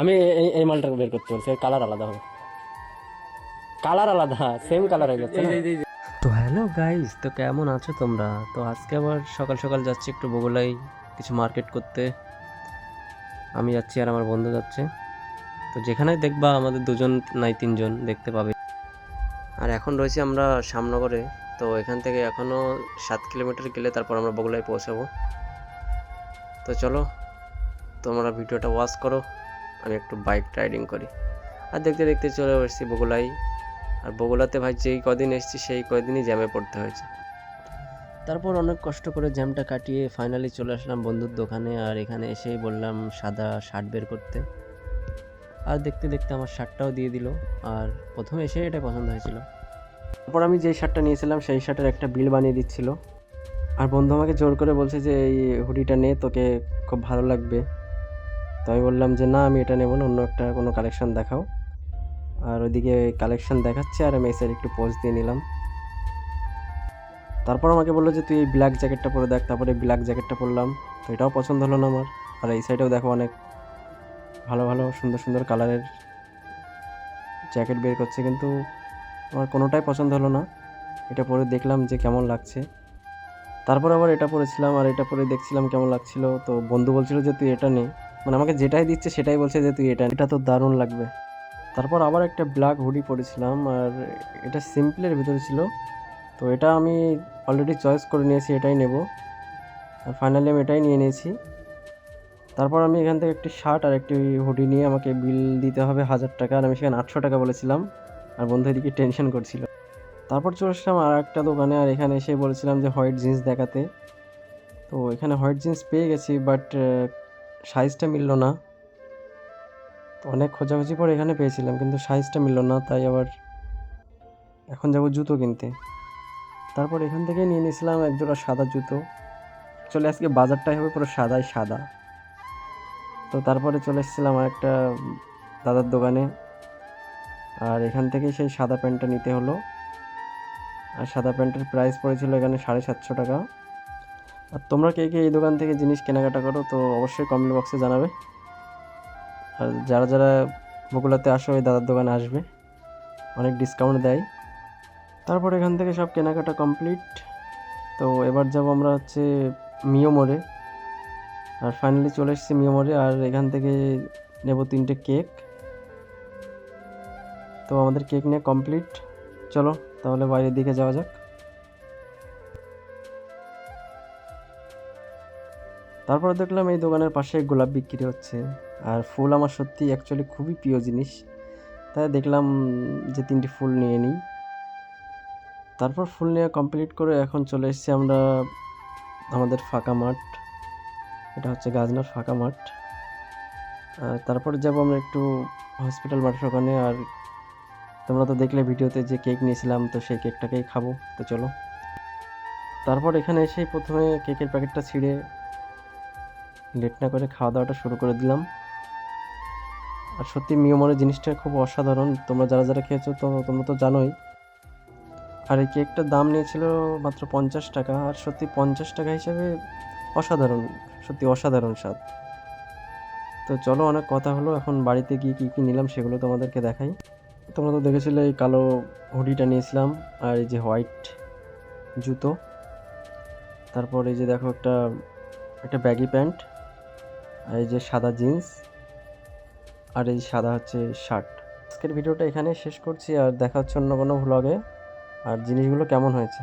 আমি এই এই মালটা বের করতে বলছি কালার আলাদা হবে। কালার আলাদা সেম কালার হয়ে যাচ্ছে তো হ্যালো গাইস তো কেমন আছো তোমরা? তো আজকে আবার সকাল সকাল যাচ্ছি একটু বগুলাই কিছু মার্কেট করতে। আমি যাচ্ছি আর আমার বন্ধু যাচ্ছে। তো যেখানে দেখবা আমাদের দুজন নাই তিনজন দেখতে পাবে। আর এখন রয়েছি আমরা শ্যামনগরে তো এখান থেকে এখনও সাত কিলোমিটার গেলে তারপর আমরা বগুলায় পৌঁছাবো। তো চলো তোমরা ভিডিওটা ওয়াচ করো। আমি একটু বাইক রাইডিং করি। আর দেখতে দেখতে চলে এসেছি বগুলাই। আর বগুলাতে ভাই যেই কদিন এসেছি, সেই কদিনই জ্যামে পড়তে হয়েছে। তারপর অনেক কষ্ট করে জ্যামটা কাটিয়ে ফাইনালি চলে আসলাম বন্ধুর দোকানে। আর এখানে এসেই বললাম সাদা শার্ট বের করতে। আর দেখতে দেখতে আমার শার্টটাও দিয়ে দিল। আর প্রথমে এসে এটা পছন্দ হয়েছিল। তারপর আমি যেই শার্টটা নিয়েছিলাম, সেই শার্টের একটা বিল বানিয়ে দিচ্ছিল। আর বন্ধু আমাকে জোর করে বলছে যে, এই হুডিটা নে, তোকে খুব ভালো লাগবে। তো আমি বললাম যে, না, আমি এটা নেব না, অন্য একটা কোনো কালেকশন দেখাও। আর ওইদিকে কালেকশান দেখাচ্ছে আর আমি এই সাইড একটু পোজ দিয়ে নিলাম। তারপর আমাকে বলল যে, তুই এই ব্ল্যাক জ্যাকেটটা পরে দেখ। তারপরে ব্ল্যাক জ্যাকেটটা পরলাম। তো এটাও পছন্দ হলো না আমার। আর এই সাইডেও দেখো অনেক ভালো ভালো, সুন্দর সুন্দর কালারের জ্যাকেট বের করছে। কিন্তু আমার কোনোটাই পছন্দ হলো না। এটা পরে দেখলাম যে, কেমন লাগছে। তারপর আবার এটা পরেছিলাম আর এটা পরে দেখছিলাম কেমন লাগছিল। তো বন্ধু বলছিল যে, তুই এটা নে। মানে আমাকে যেটাই দিচ্ছে সেটাই বলছে যে, তুই এটা এটা তো দারুণ লাগবে। তারপর আবার একটা ব্ল্যাক হুডি পরেছিলাম আর এটা সিম্পলের ভিতরে ছিল। তো এটা আমি অলরেডি চয়েস করে নিয়েছি, এটাই নেব। আর ফাইনালি আমি এটাই নিয়ে নিয়েছি। তারপর আমি এখান থেকে একটি শার্ট আর একটি হুডি নিয়ে আমাকে বিল দিতে হবে হাজার টাকা। আর আমি সেখানে আটশো টাকা বলেছিলাম। আর বন্ধু এদিকে টেনশন করছিল। তারপর চলে আসলাম আর একটা দোকানে, আর এখানে এসে বলেছিলাম যে হোয়াইট জিন্স দেখাতে। তো এখানে হোয়াইট জিন্স পেয়ে গেছি, বাট সাইজটা মিললো না। তো অনেক খোঁজাখুঁজি পরে এখানে পেয়েছিলাম, কিন্তু সাইজটা মিললো না, তাই আবার এখন যাব জুতো কিনতে। তারপর এখান থেকে নিয়ে নিয়েছিলাম এক জোড়া সাদা জুতো। চলে আজকে বাজারটাই হবে পুরো সাদাই সাদা। তো তারপরে চলে এসেছিলাম আর একটা দাদার দোকানে, আর এখান থেকেই সেই সাদা প্যান্টটা নিতে হলো। আর সাদা প্যান্টের প্রাইস পড়েছিল এখানে সাড়ে সাতশো টাকা। আর তোমরা কে কে এই দোকান থেকে জিনিস কেনাকাটা করো, তো অবশ্যই কমেন্ট বক্সে জানাবে। আর যারা যারা বগুলাতে আসো, এই দাদার দোকানে আসবে। অনেক ডিসকাউন্ট দেয়। তারপর এখান থেকে সব কেনাকাটা কমপ্লিট তো এবার যাব আমরা হচ্ছে মিও মোড়ে। আর ফাইনালি চলে এসেছি মিও মোড়ে, আর এখান থেকে নেব তিনটে কেক তো আমাদের কেক নিয়ে কমপ্লিট চলো। তাহলে বাইরের দিকে যাওয়া যাক। তারপর দেখলাম এই দোকানের পাশে গোলাপ বিক্রি হচ্ছে। আর ফুল আমার সত্যি অ্যাকচুয়ালি খুবই প্রিয় জিনিস। তাই দেখলাম যে তিনটি ফুল নিয়ে নিই। তারপর ফুল নিয়ে কমপ্লিট করে এখন চলে এসেছি আমরা আমাদের ফাঁকা মাঠ। এটা হচ্ছে গাজনার ফাঁকা মাঠ। আর তারপরে যাব আমরা একটু হসপিটাল মাঠের ওখানে আর তোমরা তো দেখলে ভিডিওতে যে কেক নিয়েছিলাম, তো সেই কেকটাকেই খাব। তো চলো। তারপর এখানে এসেই প্রথমে কেকের প্যাকেটটা ছিঁড়ে লেট না করে খাওয়া দাওয়াটা শুরু করে দিলাম। আর সত্যি মিয়মনের জিনিসটা খুব অসাধারণ। তোমরা যারা যারা খেয়েছো, তো তোমরা তো জানোই। আর এই কেকটার দাম নিয়েছিল মাত্র পঞ্চাশ টাকা। আর সত্যি পঞ্চাশ টাকা হিসেবে অসাধারণ, সত্যি অসাধারণ স্বাদ। তো চলো অনেক কথা হলো। এখন বাড়িতে গিয়ে কী কী নিলাম সেগুলো তোমাদেরকে দেখাই। তোমরা তো দেখেছিলে এই কালো হুডিটা নিয়েছিলাম আর এই যে হোয়াইট জুতো। তারপর এই যে দেখো একটা একটা ব্যাগি প্যান্ট আর এই যে সাদা জিন্স আর এই সাদা হচ্ছে শার্ট। আজকের ভিডিওটা এখানে শেষ করছি আর দেখা হচ্ছে অন্য কোনো ভ্লগে আর জিনিসগুলো কেমন হয়েছে?